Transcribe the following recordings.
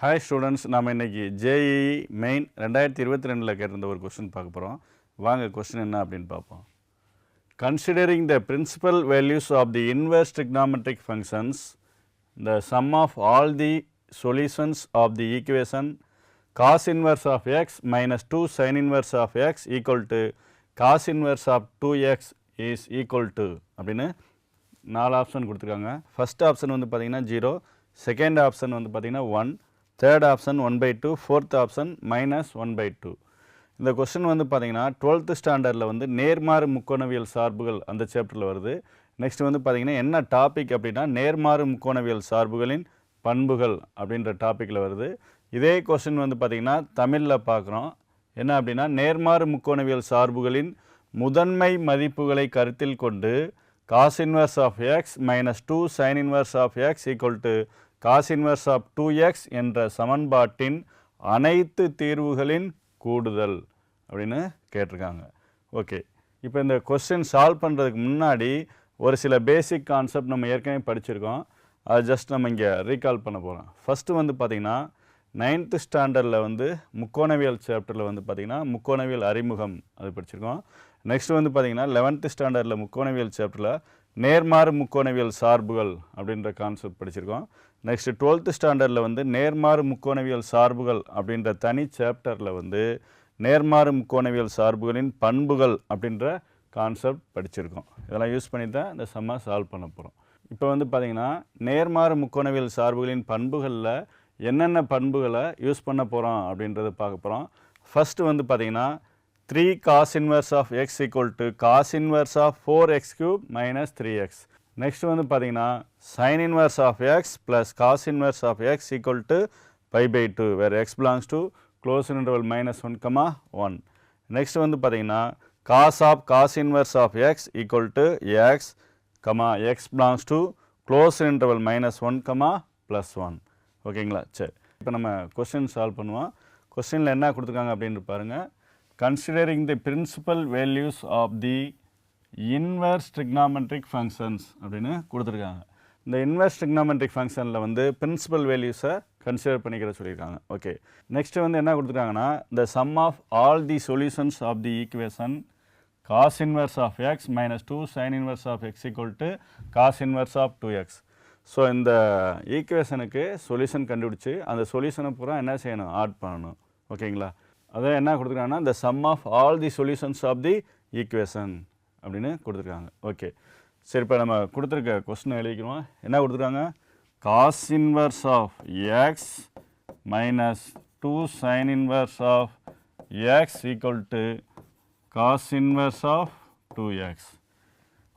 Hi students நாம் இன்னைக்கு JEE main ரெண்டாயிரத்தி இருபத்தி ரெண்டில் கேட்டிருந்த ஒரு கொஸ்டின் பார்க்க போகிறோம் வாங்க கொஸ்டின் என்ன அப்படின்னு பார்ப்போம். Considering the principal values of the inverse trigonometric functions the sum of all the solutions of the equation cos inverse of x minus two sine inverse of x equal to cos inverse of two x is equal to அப்படின்னு நாலு option கொடுத்துருக்காங்க. First option வந்து பார்த்தீங்கன்னா zero second option வந்து பார்த்தீங்கன்னா one third option one by two fourth option minus one by two இந்த question வந்து பார்த்தீங்கன்னா டுவெல்த்து ஸ்டாண்டர்டில் வந்து நேர்மாறு முக்கோணவியல் சார்புகள் அந்த சாப்டரில் வருது. நெக்ஸ்ட் வந்து பார்த்தீங்கன்னா என்ன டாபிக் அப்படின்னா நேர்மாறு முக்கோணவியல் சார்புகளின் பண்புகள் அப்படின்ற டாப்பிக்கில் வருது. இதே கொஸ்டின் வந்து பார்த்தீங்கன்னா தமிழில் பார்க்குறோம் என்ன அப்படின்னா நேர்மாறு முக்கோணவியல் சார்புகளின் முதன்மை மதிப்புகளை கருத்தில் கொண்டு cos inverse of x minus two sine inverse of x equal to cos inverse of two x என்ற சமன்பாட்டின் அனைத்து தீர்வுகளின் கூடுதல் அப்படின்னு கேட்டிருக்காங்க. ஓகே. இப்போ இந்த கொஸ்டின் சால்வ் பண்ணுறதுக்கு முன்னாடி ஒரு சில பேசிக் கான்செப்ட் நம்ம ஏற்கனவே படிச்சிருக்கோம். அது ஜஸ்ட் நம்ம இங்கே ரீகால் பண்ண போகிறோம் ஃபஸ்ட்டு வந்து பார்த்திங்கன்னா நைன்த்து ஸ்டாண்டர்டில் வந்து முக்கோணவியல் சாப்டரில் வந்து பார்த்திங்கன்னா முக்கோணவியல் அறிமுகம் அது படிச்சிருக்கோம். நெக்ஸ்ட் வந்து பார்த்திங்கன்னா லெவன்த்து ஸ்டாண்டர்டில் முக்கோணவியல் சாப்டரில் நேர்மாறு முக்கோணவியல் சார்புகள் அப்படின்ற கான்செப்ட் படிச்சிருக்கோம். நெக்ஸ்ட் டுவெல்த்து ஸ்டாண்டர்டில் வந்து நேர்மாறு முக்கோணவியல் சார்புகள் அப்படின்ற தனி சாப்டரில் வந்து நேர்மாறு முக்கோணவியல் சார்புகளின் பண்புகள் அப்படின்ற கான்செப்ட் படிச்சிருக்கோம். இதெல்லாம் யூஸ் பண்ணி தான் இந்த செம்ம சால்வ் பண்ண போகிறோம் இப்போ வந்து பார்த்திங்கன்னா நேர்மாறு முக்கோணவியல் சார்புகளின் பண்புகளில் என்னென்ன பண்புகளை யூஸ் பண்ண போகிறோம் அப்படின்றத பார்க்க போகிறோம் ஃபஸ்ட்டு வந்து பார்த்திங்கன்னா three cos inverse of x equal to cos inverse of four cube minus minus three x next வந்து பார்த்தீங்கன்னா sine inverse of x plus cos inverse of x equal to pi by two where x belongs to close interval minus one comma one next வந்து பார்த்தீங்கன்னா cos of cos inverse of x equal to x comma x belongs to close interval minus one comma plus one ஓகேங்களா சரி. இப்போ நம்ம question solve பண்ணுவோம். கொஸ்டினில் என்ன கொடுத்துருக்காங்க அப்படின்னு பாருங்கள் considering the principal values of the inverse trigonometric functions அப்படின்னு கொடுத்துருக்காங்க. இந்த inverse trigonometric ஃபங்க்ஷனில் வந்து பிரின்சிபல் வேல்யூஸை கன்சிடர் பண்ணிக்கிற சொல்லியிருக்காங்க. ஓகே நெக்ஸ்ட் வந்து என்ன கொடுத்துருக்காங்கன்னா the sum of all the solutions of the equation cos inverse of x minus two sine inverse of x equal to cos inverse of two x so இந்த ஈக்குவேஷனுக்கு solution கண்டுபிடிச்சி அந்த சொல்யூஷனை பூரா என்ன செய்யணும்? ஆட் பண்ணணும். ஓகேங்களா அதான் என்ன கொடுத்துருக்காங்கன்னா இந்த sum of all the solutions of the equation அப்படின்னு கொடுத்துருக்காங்க. ஓகே சரி இப்போ நம்ம கொடுத்துருக்க கொஸ்டின் எழுதிக்கிறோம். என்ன கொடுத்துருக்காங்க? Cos inverse of x minus two sine inverse of x equal to cos inverse of two x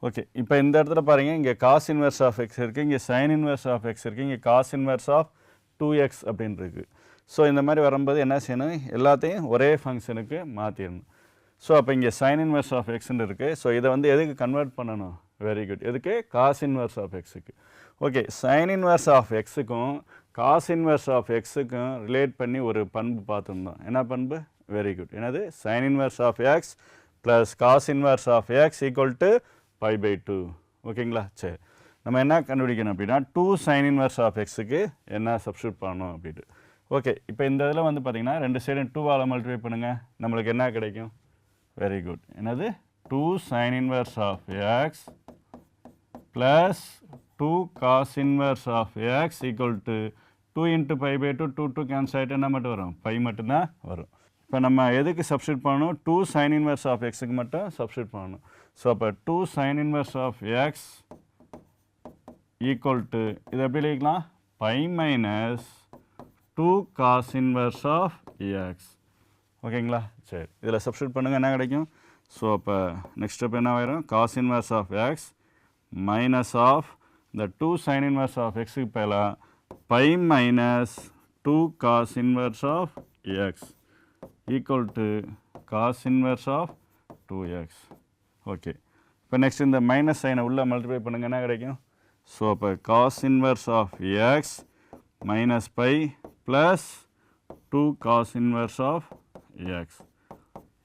okay இப்போ இந்த இடத்துல பாருங்கள் இங்கே காஸ் இன்வர்ஸ் ஆஃப் எக்ஸ் இருக்குது இங்கே சைன் இன்வர்ஸ் ஆஃப் எக்ஸ் இருக்குது இங்கே cos inverse of two x அப்படின்னு இருக்குது ஸோ இந்த மாதிரி வரும்போது என்ன செய்யணும்? எல்லாத்தையும் ஒரே ஃபங்க்ஷனுக்கு மாற்றிடணும் ஸோ அப்போ இங்கே சைன் இன்வர்ஸ் ஆஃப் எக்ஸ்ன்னு இருக்குது ஸோ இதை வந்து எதுக்கு கன்வெர்ட் பண்ணணும்? வெரி குட் எதுக்கு? காஸ் இன்வெர்ஸ் ஆஃப் எக்ஸுக்கு ஓகே சைன் இன்வெர்ஸ் ஆஃப் எக்ஸுக்கும் காஸ் இன்வெர்ஸ் ஆஃப் எக்ஸுக்கும் ரிலேட் பண்ணி ஒரு பண்பு பார்த்துருந்தோம். என்ன பண்பு? வெரி குட் என்னது? Sine inverse of x plus cos inverse of x equal to pi by two ஓகேங்களா சரி. நம்ம என்ன கண்டுபிடிக்கணும் அப்படின்னா டூ சைன் இன்வெர்ஸ் ஆஃப் எக்ஸுக்கு என்ன சப்ஸ்டியூட் பண்ணணும் அப்படின்ட்டு. ஓகே இப்போ இந்த இதில் வந்து பார்த்தீங்கன்னா ரெண்டு சைடும் டூவால் மல்டிப்ளை பண்ணுங்கள் நம்மளுக்கு என்ன கிடைக்கும்? வெரி குட் என்னது? Two sine inverse of x plus two cos inverse of x equal to two into pi by two two two cancel ஆகிட்டு என்ன மட்டும் வரும்? பை மட்டும்தான் வரும். இப்போ நம்ம எதுக்கு சப்ஸ்டியூட் பண்ணணும்? டூ சைன் இன்வர்ஸ் ஆஃப் எக்ஸுக்கு மட்டும் சப்ஸ்டியூட் பண்ணணும். ஸோ அப்போ two sine inverse of x equal to இது எப்படி எழுதிக்கலாம்? Pi minus two cos inverse of x ஓகேங்களா சரி. இதில் சப்ஸ்டியூட் பண்ணுங்கள் என்ன கிடைக்கும்? ஸோ அப்போ நெக்ஸ்ட் ஸ்டெப் என்ன ஆயிரும்? Cos inverse of x minus of இந்த டூ சைன் இன்வர்ஸ் ஆஃப் எக்ஸுக்கு பதிலாக pi minus two cos inverse of x equal to cos inverse of two x okay இப்போ நெக்ஸ்ட் இந்த மைனஸ் சைனை உள்ளே மல்டிப்ளை பண்ணுங்கள் என்ன கிடைக்கும்? ஸோ அப்போ cos inverse of x minus pi plus two cos inverse of x.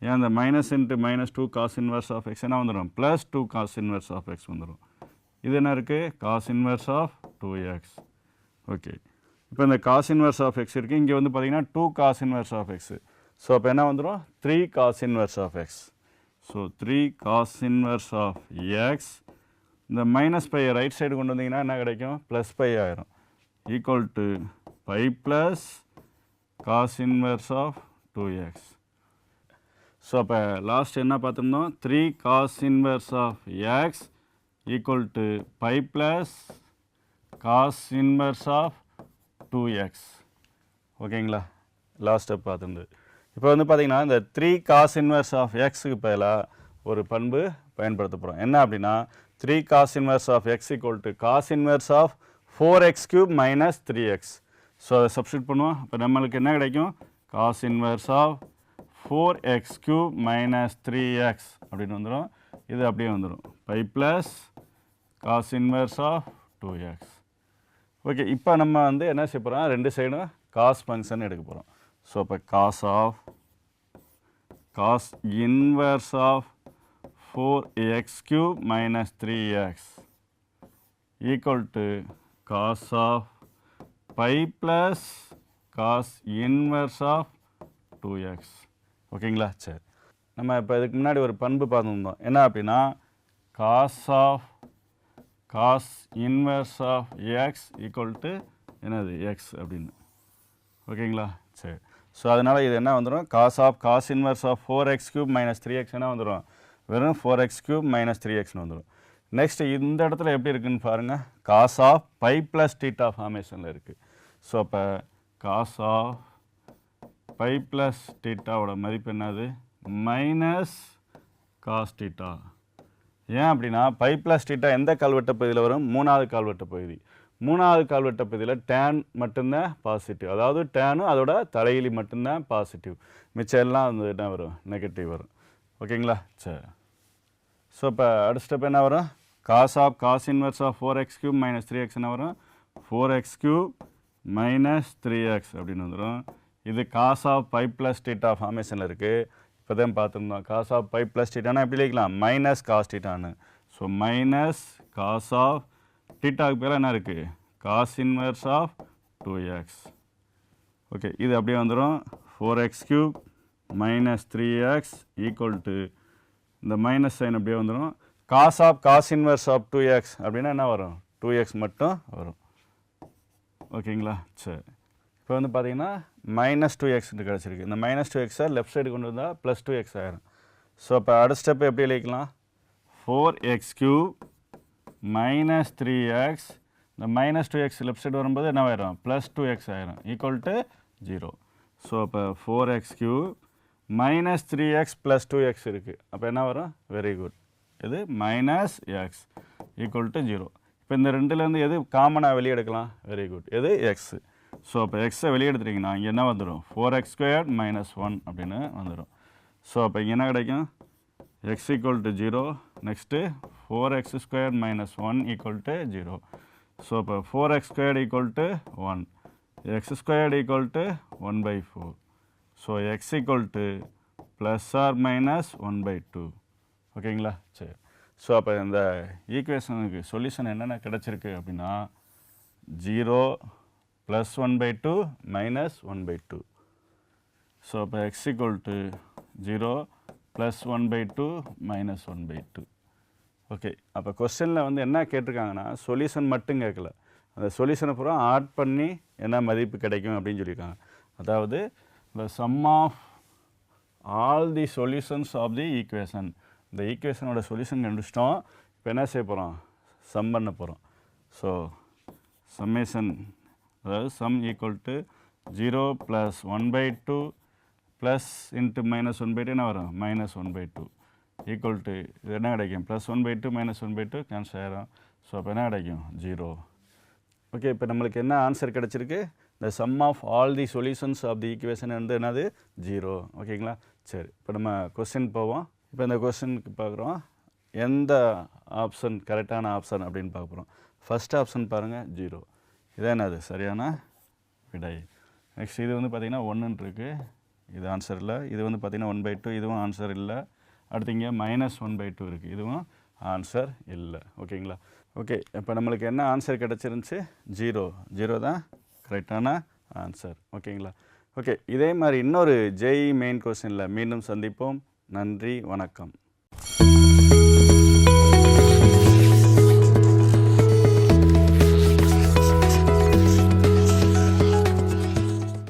ஏன் இந்த minus into minus two cos inverse of x என்ன வந்துடும் plus two cos inverse of x வந்துடும் இது என்ன இருக்குது cos inverse of two x okay இப்போ இந்த காஸ் inverse of x இருக்குது இங்கே வந்து பார்த்தீங்கன்னா two cos inverse of x. So அப்போ என்ன வந்துடும் three cos inverse of x. So three cos inverse of x இந்த மைனஸ் பையை ரைட் சைடு கொண்டு வந்தீங்கன்னா என்ன கிடைக்கும்? ப்ளஸ் பை ஆயிரும். Equal to pi plus cos inverse of two x so அப்போ லாஸ்ட் என்ன பார்த்துருந்தோம்? Three cos inverse of x equal to pi plus cos inverse of two x ஓகேங்களா லாஸ்ட் ஸ்டெப் பார்த்துருந்து. இப்போ வந்து பார்த்திங்கன்னா இந்த த்ரீ காஸ் of ஆஃப் எக்ஸுக்கு பதிலாக ஒரு பண்பு பயன்படுத்த போகிறோம் என்ன அப்படின்னா three cos inverse of x equal to cos inverse of four cube minus minus three x so அதை சப்ஸ்டியூட் பண்ணுவோம். இப்போ நம்மளுக்கு என்ன கிடைக்கும்? Cos inverse of four x cube minus three x அப்படின்னு வந்துடும் இது அப்படியே வந்துடும் pi plus cos inverse of two x okay இப்போ நம்ம வந்து என்ன செய்ய போகிறோம் ரெண்டு சைடும் காஸ் ஃபங்க்ஷன் எடுக்க போகிறோம் ஸோ இப்போ cos of cos inverse of four x cube minus three x equal to cos of pi plus cos inverse of two x ஓகேங்களா சரி. நம்ம இப்போ இதுக்கு முன்னாடி ஒரு பண்பு பார்த்துருந்தோம். என்ன அப்படின்னா cos of cos inverse of x equal to என்னது? எக்ஸ் அப்படின்னு. ஓகேங்களா சரி. ஸோ அதனால் இது என்ன வந்துடும் cos of cos inverse of four x cube minus three x என்ன வந்துடும் வெறும் four x cube minus three எக்ஸ்னு வந்துடும் நெக்ஸ்ட் இந்த இடத்துல எப்படி இருக்குன்னு பாருங்கள் cos of pi plus theta ஃபார்மேஷனில் இருக்குது ஸோ அப்போ காஸ் ஆஃப் பை ப்ளஸ் டீட்டாவோட மதிப்பு என்னது? மைனஸ் காஸ் டீட்டா ஏன் அப்படின்னா பை ப்ளஸ் டீட்டா எந்த கால்வெட்ட பகுதியில் வரும்? மூணாவது கால்வெட்ட பகுதி. மூணாவது கால்வெட்ட பகுதியில் டேன் மட்டும்தான் பாசிட்டிவ் அதாவது டேனும் அதோட தலையிலி மட்டும்தான் பாசிட்டிவ் மிச்சம் எல்லாம் வந்து என்ன வரும்? நெகட்டிவ் வரும். ஓகேங்களா சரி. ஸோ இப்போ அடுத்த ஸ்டெப் என்ன வரும்? Cos of cos inverse of four x cube minus three x என்ன வரும்? Four x cube minus three x அப்படின்னு வந்துடும் இது cos of pi plus theta ஃபார்மேஷனில் இருக்குது இப்போ தான் பார்த்துருந்தோம். காஸ் ஆஃப் பை ப்ளஸ் டீட்டானா எப்படி எழுதிக்கலாம்? மைனஸ் காஸ் டீட்டான்னு ஸோ மைனஸ் காஸ் ஆஃப் டீட்டாவுக்கு பேர் என்ன இருக்குது cos inverse of two x okay இது அப்படியே வந்துடும் four x cube minus three x equal to இந்த மைனஸ் சைன் அப்படியே வந்துடும் cos of cos inverse of two x அப்படின்னா என்ன வரும்? டூ எக்ஸ் மட்டும் வரும். ஓகேங்களா? சரி. இப்போ வந்து பார்த்தீங்கன்னா மைனஸ் டூ எக்ஸ் கிடச்சிருக்கு. இந்த மைனஸ் டூ எக்ஸை லெஃப்ட் சைடு கொண்டு வந்தால் ப்ளஸ் டூ எக்ஸ் ஆயிரும். ஸோ இப்போ அடுத்த ஸ்டெப் எப்படி எழுதிக்கலாம்? Four x cube minus three x இந்த minus two x left side வரும்போது என்ன ஆயிரும்? ப்ளஸ் டூ எக்ஸ் ஆயிரும். ஈக்குவல் டு ஜீரோ ஸோ அப்போ four x cube minus three x plus two x இருக்குது அப்போ என்ன வரும்? வெரி குட் இது minus x equal to zero இப்போ இந்த ரெண்டுலேருந்து எது காமனாக வெளியே எடுக்கலாம் வெரி குட் எது? எக்ஸு ஸோ அப்போ எக்ஸை வெளியே எடுத்துட்டிங்கன்னா இங்கே என்ன வந்துடும் four x square minus one அப்படின்னு வந்துடும் ஸோ அப்போ இங்கே என்ன கிடைக்கும்? X equal to zero next four x square minus one equal to zero so இப்போ four x square equal to one x squared equal to one by four so x equal to plus or minus one by two ஓகேங்களா? சரி. So அப்போ இந்த ஈக்குவேஷனுக்கு solution என்னென்ன கிடச்சிருக்கு அப்படின்னா zero plus one by two minus one by two so அப்போ x equal to zero plus one by two minus one by two okay அப்போ கொஸ்டினில் வந்து என்ன கேட்டிருக்காங்கன்னா சொல்யூஷன் மட்டும் கேட்கல. அந்த சொல்யூஷனை பூரா ஆட் பண்ணி என்ன மதிப்பு கிடைக்கும் அப்படின்னு சொல்லியிருக்காங்க. அதாவது the sum of all the solutions of the equation இந்த ஈக்குவேஷனோட சொல்யூஷன் கண்டுபிடிச்சிட்டோம். இப்போ என்ன செய்ய போகிறோம் சம் பண்ண போகிறோம் ஸோ சம்மேஷன் அதாவது sum equal to zero plus one by two plus into minus one by two என்ன வரும்? Minus one by two equal to இது என்ன கிடைக்கும்? Plus one by two minus one by two cancel ஆயிரும். So அப்போ என்ன கிடைக்கும்? ஜீரோ ஓகே இப்போ நம்மளுக்கு என்ன ஆன்சர் கிடச்சிருக்கு? The sum of all the solutions of the equation வந்து என்னது? ஜீரோ ஓகேங்களா சரி இப்போ நம்ம கொஸ்டின் போவோம். இப்போ இந்த கொஸ்டினுக்கு பார்க்குறோம். எந்த ஆப்ஷன் கரெக்டான ஆப்ஷன் அப்படின்னு பார்க்க போகிறோம். ஃபஸ்ட் ஆப்ஷன் பாருங்கள் ஜீரோ இதான் என்னது? சரியான விடை. நெக்ஸ்ட் இது வந்து பார்த்திங்கன்னா ஒன்றுன்னு இருக்குது இது ஆன்சர் இல்லை. இது வந்து பார்த்திங்கன்னா ஒன் பை டூ இதுவும் ஆன்சர் இல்லை. அடுத்து இங்கே மைனஸ் ஒன் பை டூ இருக்குது இதுவும் ஆன்சர் இல்லை. ஓகேங்களா? ஓகே இப்போ நம்மளுக்கு என்ன ஆன்சர் கிடச்சிருந்துச்சு? ஜீரோ ஜீரோ தான் கரெக்டான ஆன்சர் ஓகேங்களா? ஓகே இதே மாதிரி இன்னொரு ஜெய் மெயின் கொஸ்டினில் மீண்டும் சந்திப்போம். நன்றி வணக்கம்.